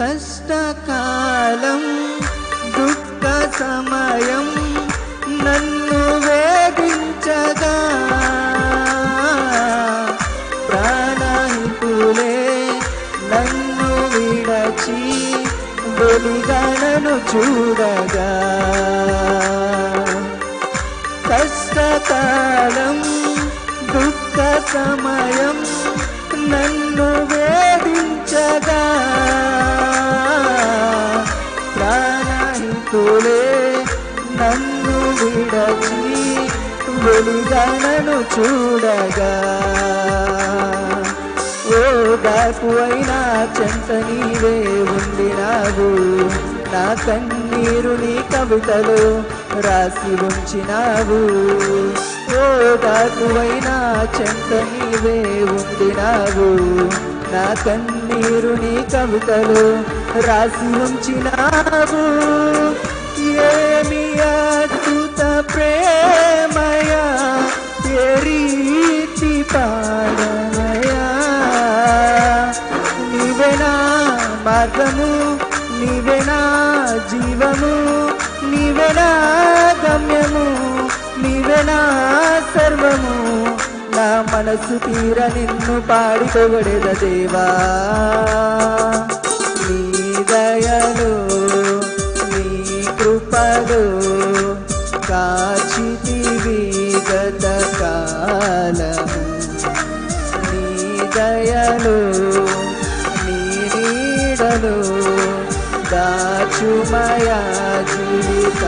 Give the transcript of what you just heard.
కష్టకాలం దుఃఖ సమయం నన్ను వేధించగా. ప్రాణహితులే నన్ను విడచి వెలిగనను చూడగా. కష్టకాలం దుఃఖ సమయం ప్రాణహితులే నన్ను విడచి వెలిగనను చూడగా. ఓ దాపు అయినా చెంత నీవే ఉండినావు నా కన్నీరు నీ కవితలు రాసి ఉంచినావు. ఓ దాకువైనా చెంత నీవే ఉండినావు నా కన్నీరు నీ కవితలు రాసి ఉంచినావు. మార్గము నీవేనా జీవము నీవేనా గమ్యము నీవేనా సర్వము. నా మనసు తీర నిన్ను పాడుకోబడేద దేవా. నీ దయలు నీ కృపలు కాచితివి గత కాలము. నీ దయలో दातु मया चिन्त